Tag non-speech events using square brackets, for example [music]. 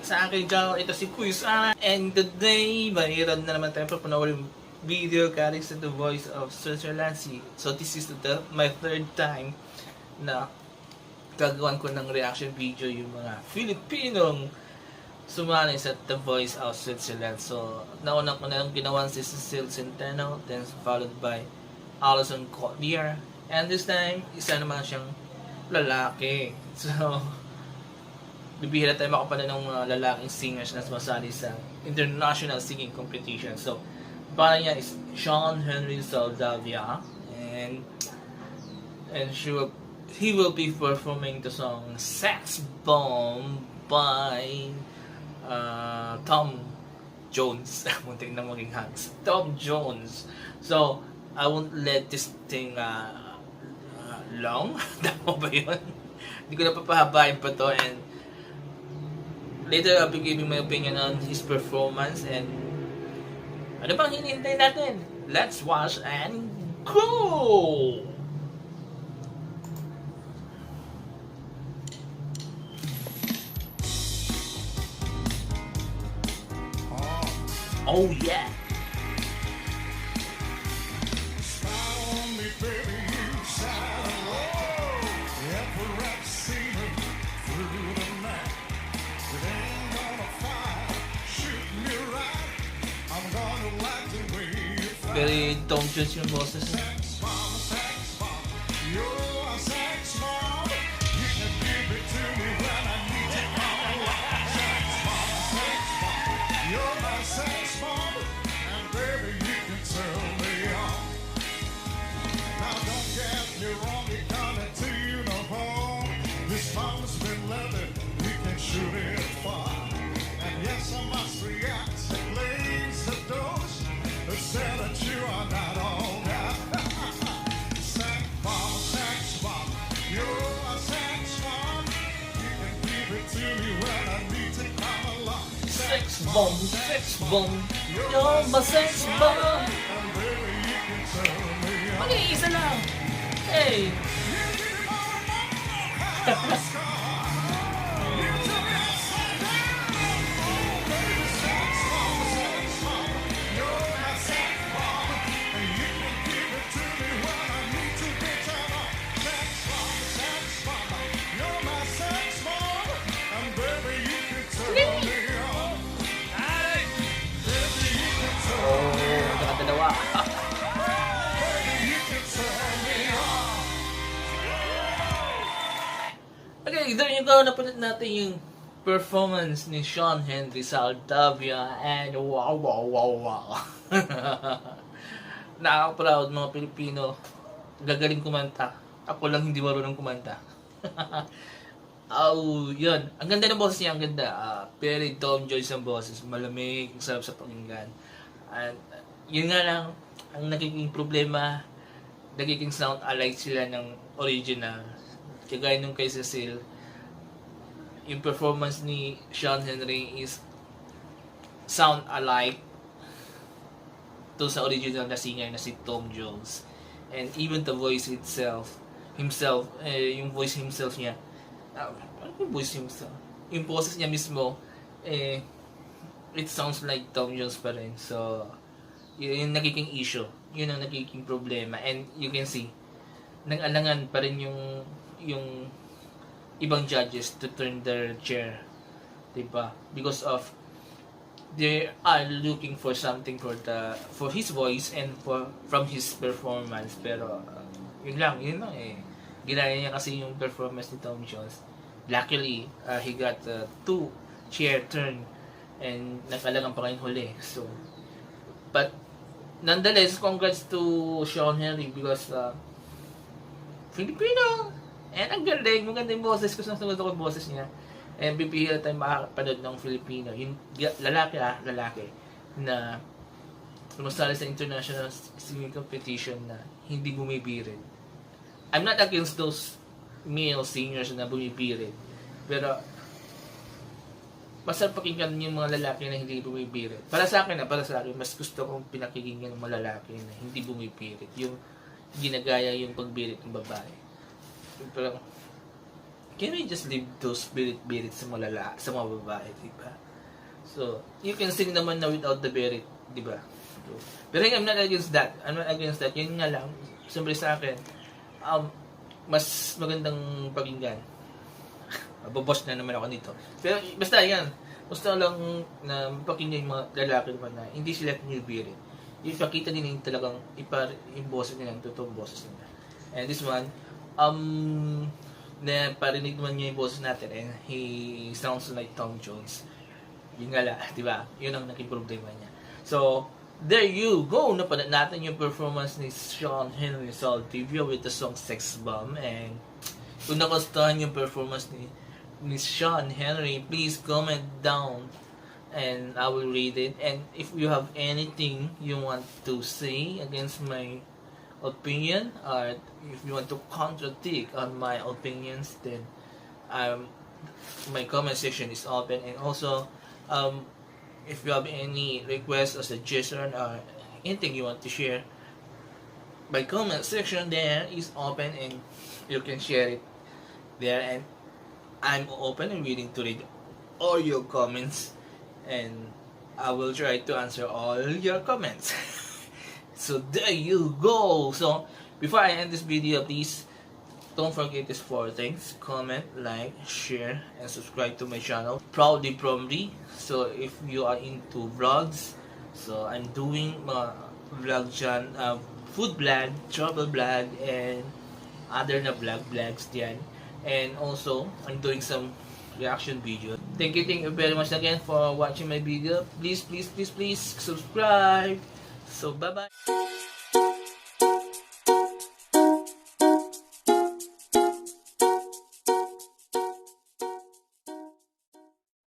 back sa aking channel. Ito si Quiz Ana. And today, mayroon na naman tayo papanoorin video galing sa The Voice of Switzerland. So this is the, my third time na gagawan ko ng reaction video yung mga Filipinong sumali sa The Voice of Switzerland. So, nauna ko na yung ginawan si Cecile Centeno, then followed by Alison Collier. And this time, isa naman siyang lalaki. So, bibihira tayo makapanood ng mga lalaking singers na sumasali sa international singing competition. So, parang niya is Sean Henry Saldavia and and she will, he will be performing the song Sex Bomb by uh, Tom Jones. [laughs] Muntik na maging hands. Tom Jones. So, I won't let this thing uh, uh, long. [laughs] Tama ba yun? Hindi ko na papahabain pa to and later I'll be giving my opinion on his performance and ano bang hinihintay natin? Let's watch and go! Oh yeah! Very Tom Jones yung boses. Bomb, sex bomb, you're my sex bomb. Mag-iisa lang. Hey! [laughs] there you go. Napanood natin yung performance ni Sean Henry Saldavia and wow, wow, wow, wow. [laughs] Nakaka-proud mga Pilipino. Gagaling kumanta. Ako lang hindi marunong kumanta. [laughs] oh, yun. Ang ganda ng boses niya, ang ganda. Ah, very Tom Joyce ang boses. Malamig, sarap sa pakinggan. And uh, yun nga lang, ang nagiging problema, nagiging sound alike sila ng original. Kagaya nung kay Cecil, yung performance ni Sean Henry is sound alike to sa original na singer na si Tom Jones. And even the voice itself, himself, eh, yung voice himself niya, ah, ano yung voice himself? Yung boses niya mismo, eh, it sounds like Tom Jones pa rin. So, yun yung nagiging issue. Yun ang nagiging problema. And you can see, nag-alangan pa rin yung yung ibang judges to turn their chair. Diba? Because of they are looking for something for the for his voice and for from his performance pero uh, yun lang yun lang eh ginaya niya kasi yung performance ni Tom Jones luckily uh, he got uh, two chair turn and nakalangan pa kayong huli so but nonetheless congrats to Sean Henry because uh, Filipino and ang galing maganda yung boses ko sunod ako boses niya and bibihira tayo makakapanood ng Filipino yung lalaki ah lalaki na sumasali sa international singing competition na hindi bumibirit I'm not against those male singers na bumibirit pero masarap pakinggan yung mga lalaki na hindi bumibirit. Para sa akin na, para sa akin, mas gusto kong pinakikinggan ng mga lalaki na hindi bumibirit. Yung ginagaya yung pagbirit ng babae. Parang, can we just leave those birit-birit sa mga sa mga babae, di ba? So, you can sing naman na without the birit, di ba? So, pero I'm not against that. I'm not against that. Yun nga lang, siyempre sa akin, um, mas magandang pakinggan. [laughs] Mabobos na naman ako dito. Pero basta yan, basta lang na pakinggan yung mga lalaki naman na hindi sila pinibirit. Ipakita nila yung talagang ipa, yung boses nila, yung totoong boses nila. And this one, um, na parinig naman niya yung boses natin and he sounds like Tom Jones. Yun nga lang, [laughs] di ba? Yun ang naging problema niya. So, there you go! Napanood natin yung performance ni Sean Henry Saltivia with the song Sex Bomb and kung nagustuhan yung performance ni ni Sean Henry, please comment down and I will read it. And if you have anything you want to say against my opinion or if you want to contradict on my opinions, then um, my comment section is open. And also, um, if you have any request or suggestion or anything you want to share, my comment section there is open and you can share it there and I'm open and willing to read all your comments and I will try to answer all your comments. [laughs] so there you go. So before I end this video, please don't forget these four things. Comment, like, share, and subscribe to my channel. Proudly Promly. So if you are into vlogs, so I'm doing mga vlog dyan, uh, food vlog, travel vlog, and other na vlog vlogs diyan. And also, I'm doing some reaction video. Thank you, thank you very much again for watching my video. Please, please, please, please subscribe. So, bye-bye.